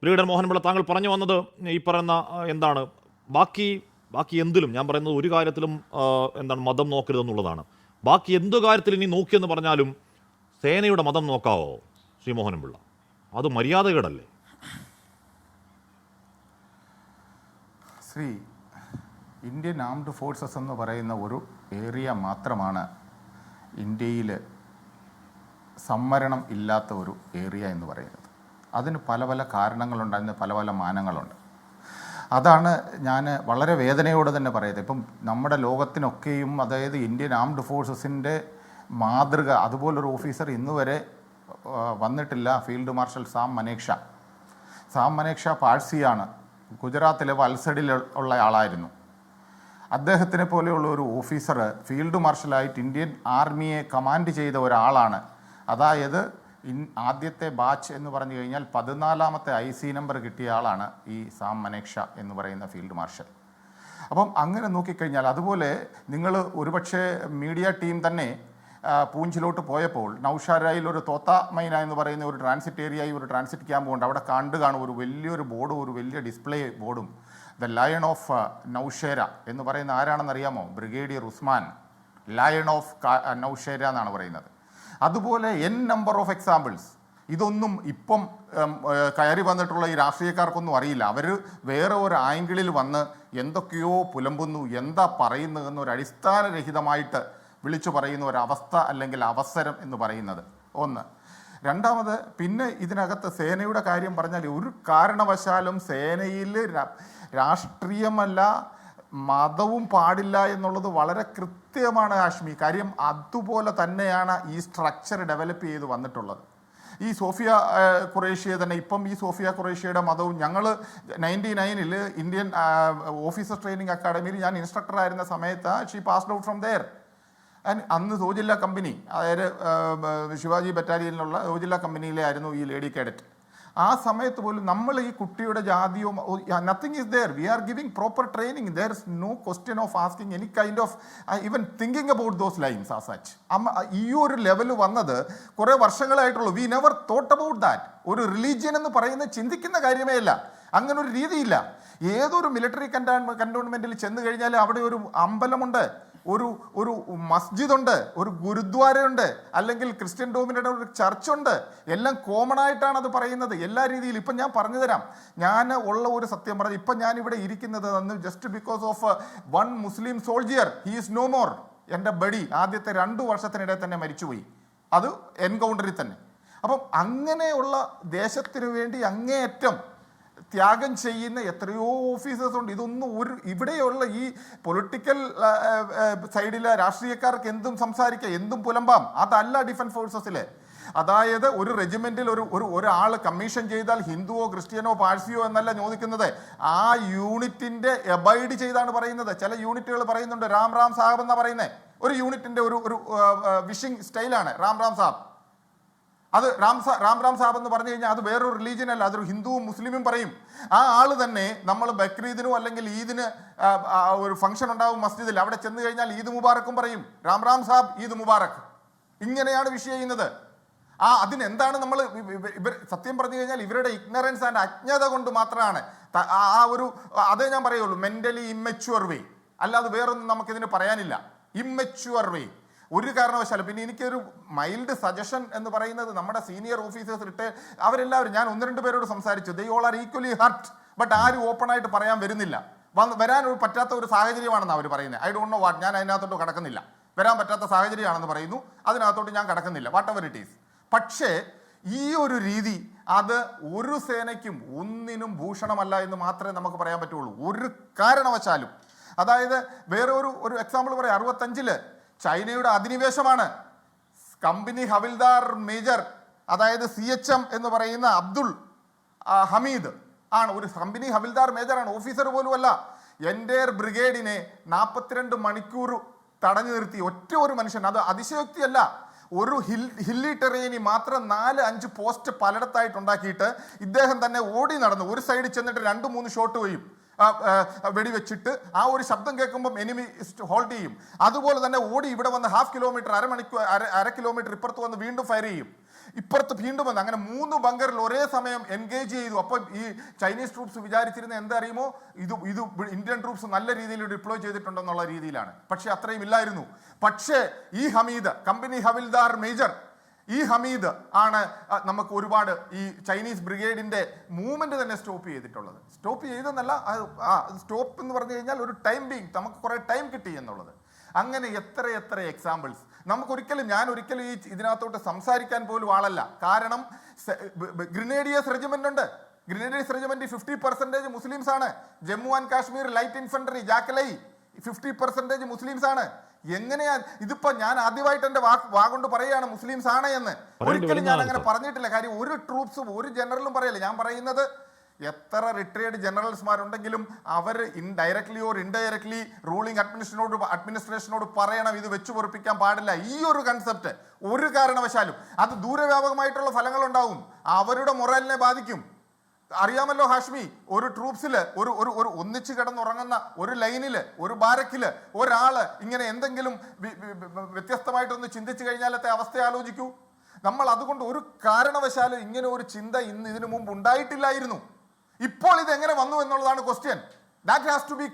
Brigadier Mohan Pillai താങ്കൾ പറഞ്ഞു വന്നത് ഈ പറയുന്ന എന്താണ് ബാക്കി ബാക്കി എന്തിലും ഞാൻ പറയുന്നത് ഒരു കാര്യത്തിലും എന്താണ് മതം നോക്കരുതെന്നുള്ളതാണ് ബാക്കി എന്ത് കാര്യത്തിൽ ഇനി നോക്കിയെന്ന് പറഞ്ഞാലും സേനയുടെ മതം നോക്കാവോ ശ്രീ മോഹൻപിള്ള? അത് മര്യാദകേടല്ലേ? ശ്രീ ഇന്ത്യൻ ആംഡ് ഫോഴ്സസ് എന്ന് പറയുന്ന ഒരു ഏരിയ മാത്രമാണ് ഇന്ത്യയിൽ സംവരണം ഇല്ലാത്ത ഒരു ഏരിയ എന്ന് പറയുന്നത്. അതിന് പല പല കാരണങ്ങളുണ്ട് അതിന് പല പല മാനങ്ങളുണ്ട്. അതാണ് ഞാൻ വളരെ വേദനയോടെ തന്നെ പറയുന്നത്. ഇപ്പം നമ്മുടെ ലോകത്തിനൊക്കെയും അതായത് ഇന്ത്യൻ ആംഡ് ഫോഴ്സസിന്റെ മാതൃക അതുപോലൊരു ഓഫീസർ ഇന്ന് വരെ വന്നിട്ടില്ല ഫീൽഡ് മാർഷൽ സാം മനേക്ഷ. സാം മനേക്ഷ പാഴ്സിയാണ്. ഗുജറാത്തിലെ വത്സഡിൽ ഉള്ള ആളായിരുന്നു. അദ്ദേഹത്തിനെ പോലെയുള്ള ഒരു ഓഫീസർ ഫീൽഡ് മാർഷലായിട്ട് ഇന്ത്യൻ ആർമിയെ കമാൻഡ് ചെയ്ത ഒരാളാണ്. അതായത് ഇൻ ആദ്യത്തെ ബാച്ച് എന്ന് പറഞ്ഞു കഴിഞ്ഞാൽ പതിനാലാമത്തെ ഐ സി നമ്പർ കിട്ടിയ ആളാണ് ഈ സാം മനേക്ഷ എന്ന് പറയുന്ന ഫീൽഡ് മാർഷൽ. അപ്പം അങ്ങനെ നോക്കിക്കഴിഞ്ഞാൽ അതുപോലെ നിങ്ങൾ ഒരുപക്ഷെ മീഡിയ ടീം തന്നെ പൂഞ്ചിലോട്ട് പോയപ്പോൾ നൗഷാരയിൽ ഒരു തോത്ത മൈന എന്ന് പറയുന്ന ഒരു ട്രാൻസിറ്റ് ഏരിയയിൽ ഒരു ട്രാൻസിറ്റ് ക്യാമ്പ് ഉണ്ട്. അവിടെ കണ്ടു കാണും ഒരു വലിയൊരു ബോർഡും ഒരു വലിയ ഡിസ്പ്ലേ ബോർഡും. ദ ലയൺ ഓഫ് നൗഷേര എന്ന് പറയുന്ന ആരാണെന്നറിയാമോ? Brigadier Usman. Lion of Naushera എന്നാണ് പറയുന്നത്. അതുപോലെ എൻ നമ്പർ ഓഫ് എക്സാമ്പിൾസ് ഇതൊന്നും ഇപ്പം കയറി വന്നിട്ടുള്ള ഈ രാഷ്ട്രീയക്കാർക്കൊന്നും അറിയില്ല. അവർ വേറെ ഒരു ആംഗിളിൽ വന്ന് എന്തൊക്കെയോ പുലമ്പുന്നു എന്താ പറയുന്നു എന്നൊരു അടിസ്ഥാനരഹിതമായിട്ട് വിളിച്ചു പറയുന്ന ഒരു അവസ്ഥ അല്ലെങ്കിൽ അവസരം എന്ന് പറയുന്നത്. ഒന്ന്. രണ്ടാമത് പിന്നെ ഇതിനകത്ത് സേനയുടെ കാര്യം പറഞ്ഞാൽ ഒരു കാരണവശാലും സേനയിൽ രാഷ്ട്രീയമല്ല മതവും പാടില്ല എന്നുള്ളത് വളരെ കൃത്യമാണ് ഹാഷ്മി. കാര്യം അതുപോലെ തന്നെയാണ് ഈ സ്ട്രക്ചർ ഡെവലപ്പ് ചെയ്ത് വന്നിട്ടുള്ളത്. ഈ സോഫിയ കുറേഷ്യയെ തന്നെ ഇപ്പം ഈ സോഫിയ ഖുറേഷ്യയുടെ മതവും ഞങ്ങൾ നയന്റി നയനിൽ ഇന്ത്യൻ ഓഫീസർ ട്രെയിനിങ് അക്കാഡമിയിൽ ഞാൻ ഇൻസ്ട്രക്ടർ ആയിരുന്ന സമയത്ത് she passed out from there അന്ന് സോജില്ല കമ്പനി അതായത് ശിവാജി ബറ്റാലിയനിലുള്ള സോജില്ല കമ്പനിയിലെ ആയിരുന്നു ഈ ലേഡി കേഡറ്റ് ആ സമയത്ത് പോലും നമ്മൾ ഈ കുട്ടിയുടെ ജാതിയോ nothing is there we are giving proper training there is no question of asking any kind of even thinking about those lines ആ സച്ച് ഈ ഒരു ലെവൽ വന്നത് കുറേ വർഷങ്ങളായിട്ടുള്ളൂ. We never thought about that ഒരു റിലീജിയൻ എന്ന് പറയുന്ന ചിന്തിക്കുന്ന കാര്യമേ അല്ല. അങ്ങനെ ഒരു രീതിയില്ല. ഏതൊരു മിലിറ്ററി കണ്ടാ കണ്ടോൺമെന്റിൽ ചെന്ന് കഴിഞ്ഞാൽ അവിടെ ഒരു അമ്പലമുണ്ട്. ഒരു ഒരു മസ്ജിദ് ഉണ്ട് ഒരു ഗുരുദ്വാരയുണ്ട് അല്ലെങ്കിൽ ക്രിസ്ത്യൻ ഡോമിനയുടെ ഒരു ചർച്ചുണ്ട്. എല്ലാം കോമൺ ആയിട്ടാണ് അത് പറയുന്നത്. എല്ലാ രീതിയിലും ഇപ്പം ഞാൻ പറഞ്ഞു തരാം. ഞാൻ ഉള്ള ഒരു സത്യം പറഞ്ഞു ഇപ്പം ഞാൻ ഇവിടെ ഇരിക്കുന്നത് അന്ന് just because of one Muslim soldier he's no more എന്റെ ബഡി ആദ്യത്തെ രണ്ട് വർഷത്തിനിടെ തന്നെ മരിച്ചുപോയി. അത് എൻകൗണ്ടറിൽ തന്നെ. അപ്പം അങ്ങനെയുള്ള ദേശത്തിനു വേണ്ടി അങ്ങേയറ്റം ത്യാഗം ചെയ്യുന്ന എത്രയോ ഓഫീസേഴ്സ് ഉണ്ട്. ഇതൊന്നും ഒരു ഇവിടെയുള്ള ഈ പൊളിറ്റിക്കൽ സൈഡിലെ രാഷ്ട്രീയക്കാർക്ക് എന്തും സംസാരിക്കുക എന്തും പുലമ്പാം. അതല്ല ഡിഫൻസ് ഫോഴ്സസിലെ അതായത് ഒരു റെജിമെന്റിൽ ഒരു ഒരു ഒരാൾ കമ്മീഷൻ ചെയ്താൽ ഹിന്ദുവോ ക്രിസ്ത്യനോ പാഴ്സിയോ എന്നല്ല ചോദിക്കുന്നത്. ആ യൂണിറ്റിന്റെ എബൈഡ് ചെയ്താണ് പറയുന്നത്. ചില യൂണിറ്റുകൾ പറയുന്നുണ്ട് രാം റാം സാഹബ് എന്നാ പറയുന്നത് ഒരു യൂണിറ്റിന്റെ ഒരു ഒരു വിഷിംഗ് സ്റ്റൈലാണ് റാം റാം സാബ് അത് രാം രാം രാം സാബ് എന്ന് പറഞ്ഞു കഴിഞ്ഞാൽ അത് വേറൊരു റിലീജിയൻ അല്ല അതൊരു ഹിന്ദുവും മുസ്ലിമും പറയും. ആ ആൾ തന്നെ നമ്മൾ ബക്രീദിനോ അല്ലെങ്കിൽ ഈദിന് ഒരു ഫംഗ്ഷൻ ഉണ്ടാവും മസ്ജിദിൽ അവിടെ ചെന്ന് കഴിഞ്ഞാൽ ഈദ് മുബാറക്കും പറയും. രാം രാം സാബ് ഈദ് മുബാറക്. ഇങ്ങനെയാണ് വിഷ് ചെയ്യുന്നത്. ആ അതിനെന്താണ് നമ്മൾ ഇവർ സത്യം പറഞ്ഞു കഴിഞ്ഞാൽ ഇവരുടെ ഇഗ്നറൻസ് ആൻഡ് അജ്ഞത കൊണ്ട് മാത്രമാണ്. ആ ഒരു അതേ ഞാൻ പറയുള്ളൂ മെന്റലി ഇമ്മച്വർ വേ അല്ലാതെ വേറൊന്നും നമുക്കിതിന് പറയാനില്ല. ഇമ്മച്വർ വേ ഒരു കാരണവശാലും പിന്നെ എനിക്കൊരു മൈൽഡ് സജഷൻ എന്ന് പറയുന്നത് നമ്മുടെ സീനിയർ ഓഫീസേഴ്സ് ഇട്ട് അവരെല്ലാവരും ഞാൻ ഒന്ന് രണ്ട് പേരോട് സംസാരിച്ചു. They all are equally hurt but ആരും ഓപ്പൺ ആയിട്ട് പറയാൻ വരുന്നില്ല. വരാൻ ഒരു പറ്റാത്ത ഒരു സാഹചര്യമാണെന്ന് അവർ പറയുന്നത് ഐ ഡോണ്ട് നോ വാട്ട് ഞാൻ അതിനകത്തോട്ട് കടക്കുന്നില്ല. വരാൻ പറ്റാത്ത സാഹചര്യമാണെന്ന് പറയുന്നു. അതിനകത്തോട്ട് ഞാൻ കടക്കുന്നില്ല. വാട്ട് എവർ ഇറ്റ് ഈസ് പക്ഷേ ഈ ഒരു രീതി അത് ഒരു സേനയ്ക്കും ഒന്നിനും ഭൂഷണമല്ല എന്ന് മാത്രമേ നമുക്ക് പറയാൻ പറ്റുള്ളൂ. ഒരു കാരണവശാലും. അതായത് വേറെ ഒരു ഒരു എക്സാമ്പിൾ പറയാം. അറുപത്തഞ്ചിൽ ചൈനയുടെ അധിനിവേശമാണ്. കമ്പനി ഹവിൽദാർ മേജർ അതായത് സി എച്ച് എം എന്ന് പറയുന്ന അബ്ദുൾ ഹമീദ് ആണ്. ഒരു കമ്പനി ഹവിൽദാർ ആണ് ഓഫീസർ പോലുമല്ല. എന്റെ ബ്രിഗേഡിനെ നാൽപ്പത്തിരണ്ട് മണിക്കൂർ തടഞ്ഞു നിർത്തി. ഒറ്റ ഒരു മനുഷ്യൻ. അത് അതിശയോക്തിയല്ല. ഒരു ഹിൽ ഹില്ലി ടെറേനി മാത്രം നാല് അഞ്ച് പോസ്റ്റ് പലയിടത്തായിട്ട് ഉണ്ടാക്കിയിട്ട് ഇദ്ദേഹം തന്നെ ഓടി നടന്നു. ഒരു സൈഡിൽ ചെന്നിട്ട് രണ്ട് മൂന്ന് ഷോട്ട് ആ, വെടിവെച്ചിട്ട് ആ ഒരു ശബ്ദം കേൾക്കുമ്പം എനിമി ഹോൾഡ് ചെയ്യും. അതുപോലെ തന്നെ ഓടി ഇവിടെ വന്ന് ഹാഫ് കിലോമീറ്റർ അരമണിക്കൂർ അര അര കിലോമീറ്റർ ഇപ്പുറത്ത് വന്ന് വീണ്ടും ഫയർ ചെയ്യും. ഇപ്പുറത്ത് വീണ്ടും വന്ന് അങ്ങനെ മൂന്ന് ബങ്കറിൽ ഒരേ സമയം എൻഗേജ് ചെയ്തു. അപ്പം ഈ ചൈനീസ് ട്രൂപ്സ് വിചാരിച്ചിരുന്ന എന്തറിയുമോ? ഇത് ഇത് ഇന്ത്യൻ ട്രൂപ്സ് നല്ല രീതിയിൽ ഡിപ്ലോയ് ചെയ്തിട്ടുണ്ടെന്നുള്ള രീതിയിലാണ്. പക്ഷേ അത്രയും ഇല്ലായിരുന്നു. പക്ഷേ ഈ ഹമീദ് കമ്പനി ഹവിൽദാർ മേജർ ഈ ഹമീദ് ആണ് നമുക്ക് ഒരുപാട് ഈ ചൈനീസ് ബ്രിഗേഡിന്റെ മൂവ്മെന്റ് തന്നെ സ്റ്റോപ്പ് ചെയ്തിട്ടുള്ളത്. സ്റ്റോപ്പ് ചെയ്തെന്നല്ല സ്റ്റോപ്പ് എന്ന് പറഞ്ഞു കഴിഞ്ഞാൽ ഒരു ടൈം ബീങ് നമുക്ക് കുറേ ടൈം കിട്ടി എന്നുള്ളത്. അങ്ങനെ എത്ര എത്ര എക്സാമ്പിൾസ് നമുക്കൊരിക്കലും ഞാൻ ഒരിക്കലും ഈ ഇതിനകത്തോട്ട് സംസാരിക്കാൻ പോലും ആളല്ല. കാരണം ഗ്രിനേഡിയസ് റെജിമെന്റ് ഉണ്ട്. Grenadiers regiment fifty percentage Muslims ആണ്. Jammu and Kashmir light infantry ജാക്കലൈ fifty percentage Muslims ആണ്. എങ്ങനെയാ ഇതിപ്പോ ഞാൻ ആദ്യമായിട്ട് എന്റെ വാ വാ കൊണ്ട് പറയുകയാണ് മുസ്ലിംസ് ആണ് എന്ന്. ഒരിക്കലും ഞാൻ അങ്ങനെ പറഞ്ഞിട്ടില്ല. കാര്യം ഒരു ട്രൂപ്സും ഒരു ജനറലും പറയില്ല? ഞാൻ പറയുന്നത് എത്ര റിട്ടയർഡ് ജനറൽസ്മാരുണ്ടെങ്കിലും അവർ ഇൻഡയറക്ട്ലി ഓർ ഇൻഡയറക്ട്ലി റൂളിംഗ് അഡ്മിനിസ്ട്രേഷനോട് അഡ്മിനിസ്ട്രേഷനോട് പറയണം ഇത് വെച്ചു പൊറിപ്പിക്കാൻ പാടില്ല. ഈ ഒരു കൺസെപ്റ്റ് ഒരു കാരണവശാലും അത് ദൂരവ്യാപകമായിട്ടുള്ള ഫലങ്ങൾ ഉണ്ടാവും അവരുടെ മൊറലിനെ ബാധിക്കും. അറിയാമല്ലോ ഹാഷ്മി ഒരു ട്രൂപ്സിൽ ഒരു ഒരു ഒരു ഒന്നിച്ച് കിടന്നുറങ്ങുന്ന ഒരു ലൈനിൽ ഒരു ബാരക്കിൽ ഒരാൾ ഇങ്ങനെ എന്തെങ്കിലും വ്യത്യസ്തമായിട്ടൊന്ന് ചിന്തിച്ചു കഴിഞ്ഞാലത്തെ അവസ്ഥ ആലോചിക്കൂ. നമ്മൾ അതുകൊണ്ട് ഒരു കാരണവശാലും ഇങ്ങനെ ഒരു ചിന്ത ഇന്ന് ഇതിനു മുമ്പ് ഉണ്ടായിട്ടില്ലായിരുന്നു. ഇപ്പോൾ ഇത് എങ്ങനെ വന്നു എന്നുള്ളതാണ് question that has to be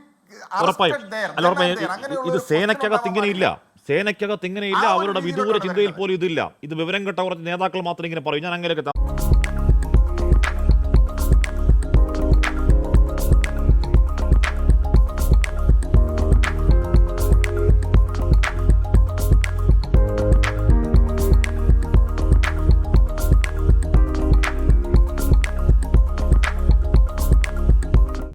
ഇത് സേനക്കകത്ത് ഇങ്ങനെയില്ല. സേനയ്ക്കകത്ത് ഇങ്ങനെയില്ല. അവരുടെ വിദൂര ചിന്തയിൽ. പോലും ഇതില്ല. ഇത് വിവരം കെട്ട കുറച്ച് നേതാക്കൾ മാത്രം ഇങ്ങനെ പറയും. ഞാൻ അങ്ങനെയൊക്കെ